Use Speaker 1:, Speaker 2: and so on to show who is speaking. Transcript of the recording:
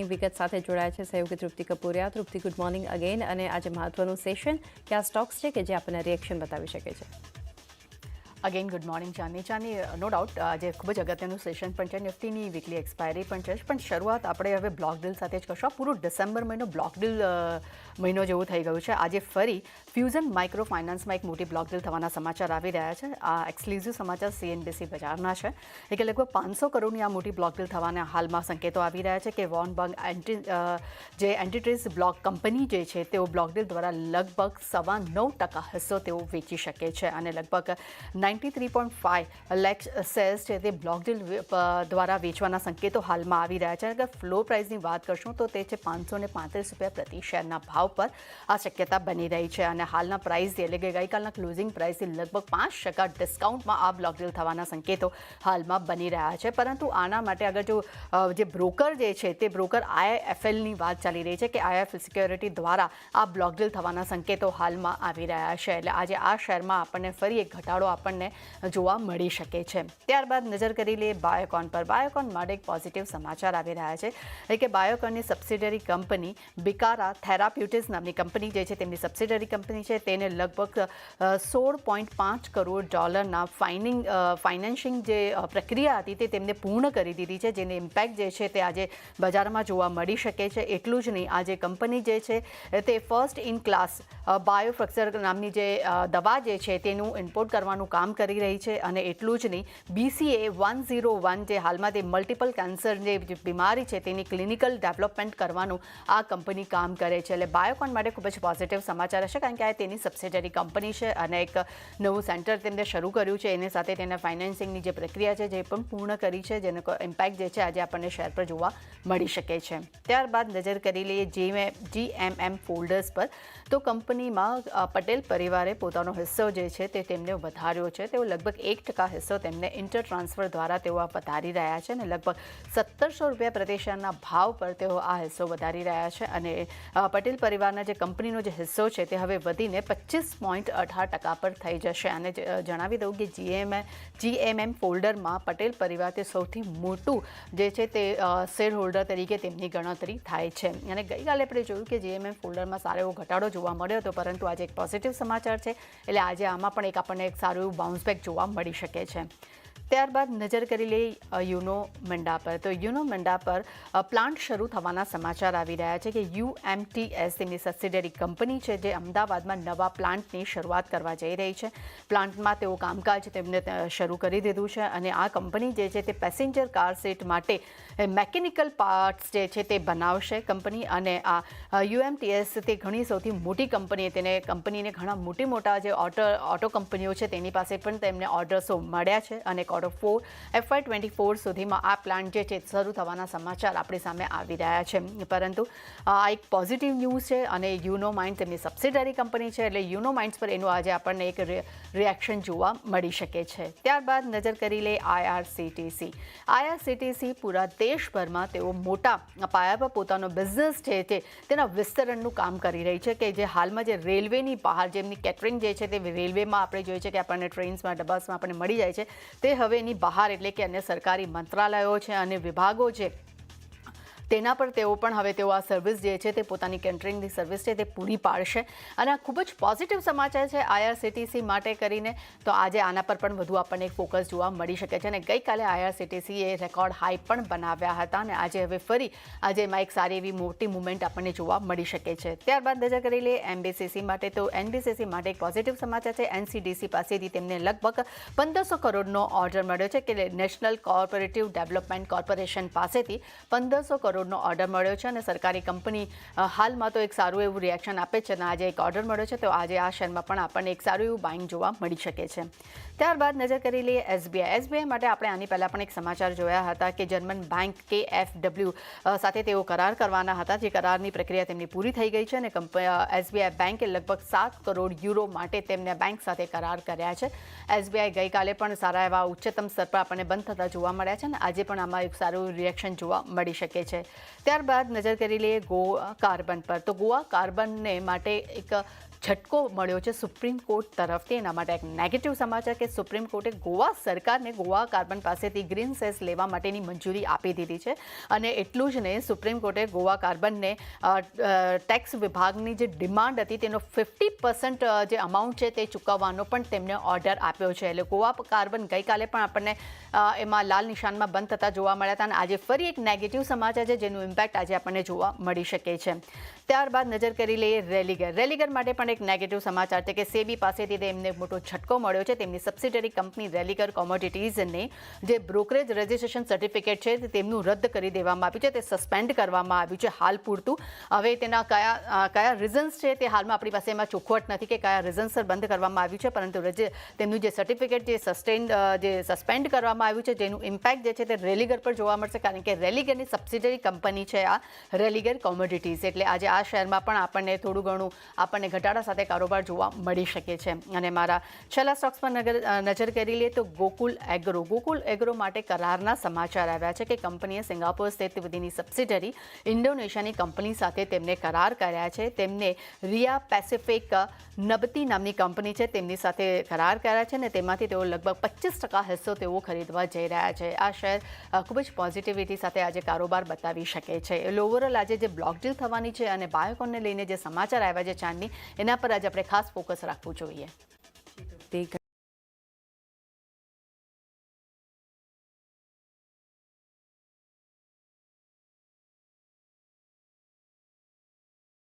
Speaker 1: વિગત સાથે જોડાયા છે સહયોગી Trupti Kapuriya. Trupti good morning again અને આજે મહત્વનું સેશન કે આ સ્ટોક્સ છે કે જે આપણને રિએક્શન બતાવી શકે છે.
Speaker 2: અગેન ગુડ મોર્નિંગ ચાની ચાની નો ડાઉટ આજે ખૂબ જ અગત્યનું સેશન પણ છે. નિફ્ટીની વીકલી એક્સપાયરી પણ છે. પણ શરૂઆત આપણે હવે બ્લોક ડીલ સાથે જ કરશું. પૂરો ડિસેમ્બર મહિનો બ્લોક ડીલ મહિનો જેવું થઈ ગયું છે. આજે ફરી ફ્યુઝન માઇક્રો ફાઇનાન્સમાં એક મોટી બ્લોક ડીલ થવાના સમાચાર આવી રહ્યા છે. આ એક્સક્લુઝિવ સમાચાર સીએનબીસી બજારના છે. એટલે લગભગ પાંચસો કરોડની આ મોટી બ્લોક ડીલ થવાના હાલમાં સંકેતો આવી રહ્યા છે કે વોન બંગ એન્ટી જે એન્ટીટ્રીઝ બ્લોક કંપની જે છે, તેઓ બ્લોક ડીલ દ્વારા લગભગ સવા નવ ટકા હિસ્સો તેઓ વેચી શકે છે. અને લગભગ ninety three point five lakhs shares છે તે બ્લોક દ્વારા વેચવાના સંકેતો હાલમાં આવી રહ્યા છે. અગર ફ્લો પ્રાઇસની વાત કરશું તો તે છે પાંચસો ને પાંત્રીસ રૂપિયા પ્રતિ શેરના ભાવ પર આ શક્યતા બની રહી છે અને હાલના પ્રાઇસથી એટલે કે ગઈકાલના ક્લોઝિંગ પ્રાઇસથી લગભગ પાંચ ટકા ડિસ્કાઉન્ટમાં આ બ્લોક ડીલ થવાના સંકેતો હાલમાં બની રહ્યા છે. પરંતુ આના માટે અગર જો જે બ્રોકર જે છે તે બ્રોકર આઈએફએલની વાત ચાલી રહી છે કે આઈએફએલ સિક્યોરિટી દ્વારા આ બ્લોક ડીલ થવાના સંકેતો હાલમાં આવી રહ્યા છે. એટલે આજે આ શેરમાં આપણને ફરી એક ઘટાડો આપણને જોવા મળી શકે છે. ત્યારબાદ નજર કરી લઈએ બાયોકોન પર. બાયોકોન માટે એક પોઝિટિવ સમાચાર આવી રહ્યા છે એટલે કે બાયોકોનની સબસિડરી કંપની બિકારા થેરાપ્યુટિસ નામની કંપની જે છે તેમની સબસિડરી કંપની છે તેને લગભગ સોળ પોઈન્ટ પાંચ કરોડ ડોલરના ફાઇનિંગ ફાઇનાન્સિંગ જે પ્રક્રિયા હતી તે તેમને પૂર્ણ કરી દીધી છે. જેને ઇમ્પેક્ટ જે છે તે આજે બજારમાં જોવા મળી શકે છે. એટલું જ નહીં આજે કંપની જે છે તે ફર્સ્ટ ઇન ક્લાસ બાયોફ્રક્ચર નામની જે દવા જે છે તેનું ઇમ્પોર્ટ કરવાનું કામ કરી રહી છે અને એટલું જ નહીં બીસીએ વન ઝીરો વન જે હાલમાં તે મલ્ટિપલ કેન્સર જે બીમારી છે તેની ક્લિનિકલ ડેવલપમેન્ટ કરવાનું આ કંપની કામ કરે છે. એટલે બાયોકોન માટે ખૂબ જ પોઝિટિવ સમાચાર હશે, કારણ કે આ તેની સબસિડરી કંપની છે અને એક નવું સેન્ટર તેમને શરૂ કર્યું છે. એની સાથે તેના ફાઇનાન્સિંગની જે પ્રક્રિયા છે, જે પણ પૂર્ણ કરી છે, જેનો ઇમ્પેક્ટ જે છે, આજે આપણને શેર પર જોવા મળી શકે છે. ત્યારબાદ નજર કરી લઈએ જી જીએમએમ ફોલ્ડર્સ પર. તો કંપનીમાં પટેલ પરિવારે પોતાનો હિસ્સો જે છે તે તેમને વધાર્યો છે. તેઓ લગભગ એક ટકા હિસ્સો તેમને ઇન્ટર ટ્રાન્સફર દ્વારા તેઓ આ વધારી રહ્યા છે અને લગભગ સત્તરસો રૂપિયા પ્રતિ શેરના ભાવ પર તેઓ આ હિસ્સો વધારી રહ્યા છે અને પટેલ પરિવારના જે કંપનીનો જે હિસ્સો છે તે હવે વધીને પચીસ પોઈન્ટ અઢાર ટકા પર થઈ જશે. અને જણાવી દઉં કે જીએમ જીએમએમ ફોલ્ડરમાં પટેલ પરિવાર તે સૌથી મોટું જે છે તે શેર હોલ્ડર તરીકે તેમની ગણતરી થાય છે. અને ગઈકાલે આપણે જોયું કે જીએમએમ ફોલ્ડરમાં સારો એવો ઘટાડો જોવા મળ્યો હતો, પરંતુ આજે એક પોઝિટિવ સમાચાર છે. એટલે આજે આમાં પણ એક આપણને એક સારું એવું બાઉન્સ બેક જોવા મળી શકે છે. ત્યારબાદ નજર કરી લઈએ યુનો મંડા પર. તો યુનો મંડા પર પ્લાન્ટ શરૂ થવાના સમાચાર આવી રહ્યા છે કે યુએમટીએસ તેમની સબસિડરી કંપની છે જે અમદાવાદમાં નવા પ્લાન્ટની શરૂઆત કરવા જઈ રહી છે. પ્લાન્ટમાં તેઓ કામકાજ તેમને શરૂ કરી દીધું છે અને આ કંપની જે છે તે પેસેન્જર કાર સીટ માટે મેકેનિકલ પાર્ટ્સ જે છે તે બનાવશે. કંપની અને આ યુએમટીએસ તે ઘણી સૌથી મોટી કંપની, તેને કંપનીને ઘણા મોટી મોટા જે ઓટો ઓટો કંપનીઓ છે તેની પાસે પણ તેમને ઓર્ડર્સો મળ્યા છે અને quarter four FY twenty four સુધીમાં આ પ્લાન્ટ જે છે, શરૂ થવાના સમાચાર આપણી સામે આવી રહ્યા છે. પરંતુ, આ એક પોઝિટિવ ન્યૂઝ છે અને યુનો માઇન્ડ તેમની સબસિડરી કંપની છે એટલે યુનો માઇન્ડ્સ પર એનું આજે આપણને એક રિએક્શન જોવા મળી શકે છે. ત્યારબાદ નજર કરી લે આઈઆરસીટીસી આઈઆરસીટીસી પૂરા દેશભરમાં તેઓ મોટા પાયા પર પોતાનો બિઝનેસ છે તે તેના વિસ્તરણનું કામ કરી રહી છે કે જે હાલમાં જે રેલવેની બહાર જેમની કેટરિંગ જે છે તે રેલવેમાં આપણે જોઈએ છે કે આપણને ટ્રેન્સમાં ડબ્બાસમાં આપણને મળી જાય છે. તે હવે એની બહાર એટલે કે અન્ય સરકારી મંત્રાલયો છે અને વિભાગો છે. તેના પર તેઓ પણ હવે તેઓ આ સર્વિસ જે છે તે પોતાની કેન્ટરિંગની સર્વિસ છે તે પૂરી પાડશે. અને આ ખૂબ જ પોઝિટિવ સમાચાર છે આઈઆરસીટીસી માટે કરીને. તો આજે આના પર પણ વધુ આપણને એક ફોકસ જોવા મળી શકે છે. અને ગઈકાલે આઈઆરસીટીસીએ રેકોર્ડ હાઈ પણ બનાવ્યા હતા. અને આજે હવે ફરી આજે એમાં એક સારી એવી મોટી મુવમેન્ટ આપણને જોવા મળી શકે છે. ત્યારબાદ નજર કરી લઈએ એમબીસીસી માટે. તો એનબીસીસી માટે એક પોઝિટિવ સમાચાર છે. એનસીડીસી પાસેથી તેમને લગભગ પંદરસો કરોડનો ઓર્ડર મળ્યો છે. કે નેશનલ કોઓપરેટિવ ડેવલપમેન્ટ કોર્પોરેશન પાસેથી પંદરસો કરોડનો ઓર્ડર મળ્યો છે અને સરકારી કંપની હાલમાં તો એક સારું એવું રિએક્શન આપે છે અને આજે એક ઓર્ડર મળ્યો છે, તો આજે આ શેરમાં પણ આપણને એક સારું એવું બાઇંગ જોવા મળી શકે છે. ત્યારબાદ નજર કરી લઈએ એસબીઆઈ એસબીઆઈ માટે આપણે આની પહેલાં પણ એક સમાચાર જોયા હતા કે German bank K F W સાથે તેઓ કરાર કરવાના હતા, જે કરારની પ્રક્રિયા તેમની પૂરી થઈ ગઈ છે અને એસબીઆઈ બેંકે લગભગ સાત કરોડ યુરો માટે તેમને બેંક સાથે કરાર કર્યા છે. એસબીઆઈ ગઈકાલે પણ સારા એવા ઉચ્ચતમ સ્તર પર આપણને બંધ થતા જોવા મળ્યા છે અને આજે પણ આમાં એક સારું રિએક્શન જોવા મળી શકે છે. ત્યારબાદ નજર કરી લઈએ ગોવા કાર્બન પર. તો ગોવા કાર્બનને માટે એક ઝટકો મળ્યો છે સુપ્રીમ કોર્ટ તરફથી. એના માટે એક નેગેટિવ સમાચાર કે સુપ્રીમ કોર્ટે ગોવા સરકારને ગોવા કાર્બન પાસેથી ગ્રીન સેસ લેવા માટેની મંજૂરી આપી દીધી છે. અને એટલું જ નહીં, સુપ્રીમ કોર્ટે ગોવા કાર્બનને ટેક્સ વિભાગની જે ડિમાન્ડ હતી તેનો ફિફ્ટી પર્સન્ટ જે અમાઉન્ટ છે તે ચૂકવવાનો પણ તેમને ઓર્ડર આપ્યો છે. એટલે ગોવા કાર્બન ગઈકાલે પણ આપણને એમાં લાલ નિશાનમાં બંધ થતા જોવા મળ્યા હતા અને આજે ફરી એક નેગેટિવ સમાચાર છે જેનું ઇમ્પેક્ટ આજે આપણને જોવા મળી શકે છે. ત્યારબાદ નજર કરી લઈએ રેલીગર. રેલીગર માટે પણ એક નેગેટિવ સમાચાર છે કે સેબી પાસેથી તેમને મોટો ઝટકો મળ્યો છે, તેમની સબસિડરી કંપની રેલીગર કોમોડિટીઝને જે બ્રોકરેજ રજિસ્ટ્રેશન સર્ટિફિકેટ છે તેમનું રદ કરી દેવામાં આવ્યું છે, તે સસ્પેન્ડ કરવામાં આવ્યું છે હાલ પૂરતું. હવે તેના કયા કયા રીઝન્સ છે તે હાલમાં આપણી પાસે એમાં ચોખવટ નથી કે કયા રીઝન્સર બંધ કરવામાં આવ્યું છે, પરંતુ તેમનું જે સર્ટિફિકેટ જે સસ્ટેન્ડ જે સસ્પેન્ડ કરવામાં આવ્યું છે, જેનું ઇમ્પેક્ટ જે છે તે રેલીગર પર જોવા મળશે, કારણ કે રેલીગરની સબસિડરી કંપની છે આ રેલીગર કોમોડિટીઝ એટલે આજે આ શહેરમાં પણ આપણને થોડું ઘણું આપણને ઘટાડા સાથે કારોબાર જોવા મળી શકે છે. અને મારા છેલ્લા સ્ટોક્સ પર નજર કરી લઈએ તો ગોકુલ એગ્રો ગોકુલ એગ્રો માટે કરારના સમાચાર આવ્યા છે કે કંપનીએ સિંગાપોર સ્થિત વિધિની સબસિડરી ઇન્ડોનેશિયાની કંપની સાથે તેમને કરાર કર્યા છે. તેમને રિયા પેસિફિક નબતી નામની કંપની છે તેમની સાથે કરાર કર્યા છે અને તેમાંથી તેઓ લગભગ પચીસ ટકા હિસ્સો તેઓ ખરીદવા જઈ રહ્યા છે. આ શેર ખૂબ જ પોઝિટિવિટી સાથે આજે કારોબાર બતાવી શકે છે. એટલે ઓવરઓલ આજે જે બ્લોક ડીલ થવાની છે અને બાયોકોનને લઈને જે સમાચાર આવ્યા છે, ચાંદની, એના પર આજે આપણે ખાસ ફોકસ રાખવું જોઈએ.